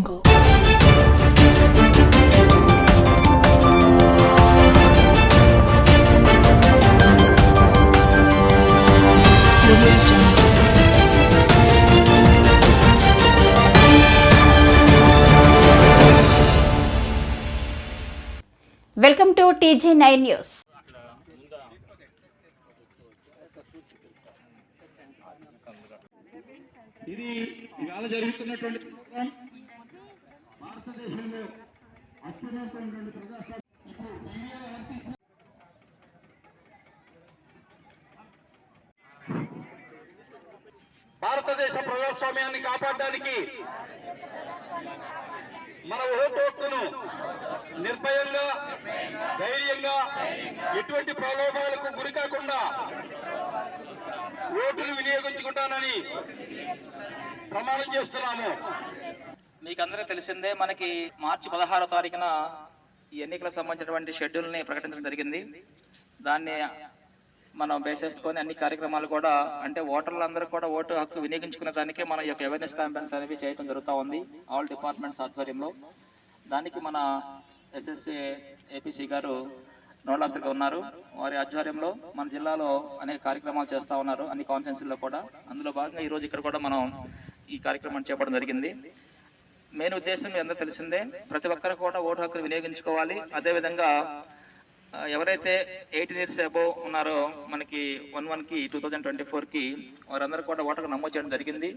jungle. Welcome to TG nine news ఇది ఇవాళ జరుగుతున్నటువంటి ప్రోగ్రాం భారతదేశంలో అత్యున్నతమైనటువంటి ప్రజాస్వామ్యం ఇప్పుడు కనిపిస్తున్న భారతదేశ ప్రజాస్వామ్యాన్ని కాపాడడానికి మన ఓటు హక్కును నిర్భయంగా ధైర్యంగా ఎటువంటి ప్రలోభాలకు గురి కాకుండా ఓటును వినియోగించుకుంటానని ప్రమాణం చేస్తున్నాము. మీకు అందరికీ తెలిసిందే మనకి మార్చి పదహారో తారీఖున ఈ ఎన్నికలకు సంబంధించినటువంటి షెడ్యూల్ని ప్రకటించడం జరిగింది. దాన్ని మనం బేస్ చేసుకొని అన్ని కార్యక్రమాలు కూడా అంటే ఓటర్లందరూ కూడా ఓటు హక్కు వినియోగించుకునే దానికే మన యొక్క అవేర్నెస్ క్యాంపెయిన్స్ అనేవి చేయడం జరుగుతూ ఉంది ఆల్ డిపార్ట్మెంట్స్ ఆధ్వర్యంలో. దానికి మన ఎస్ఎస్సి ఏపీసీ గారు నోడల్ ఆఫీసర్గా ఉన్నారు. వారి ఆధ్వర్యంలో మన జిల్లాలో అనేక కార్యక్రమాలు చేస్తూ ఉన్నారు అన్ని కాన్ఫరెన్స్లో కూడా. అందులో భాగంగా ఈరోజు ఇక్కడ కూడా మనం ఈ కార్యక్రమాన్ని చేపట్టడం జరిగింది. మెయిన్ ఉద్దేశం మీ అందరూ తెలిసిందే. ప్రతి ఒక్కరు కూడా ఓటు హక్కును వినియోగించుకోవాలి. అదేవిధంగా ఎవరైతే ఎయిటీన్ ఇయర్స్ అబోవ్ ఉన్నారో మనకి వన్ వన్కి టూ థౌజండ్ ట్వంటీ ఫోర్కి వారందరూ కూడా ఓటర్కు నమోదు చేయడం జరిగింది.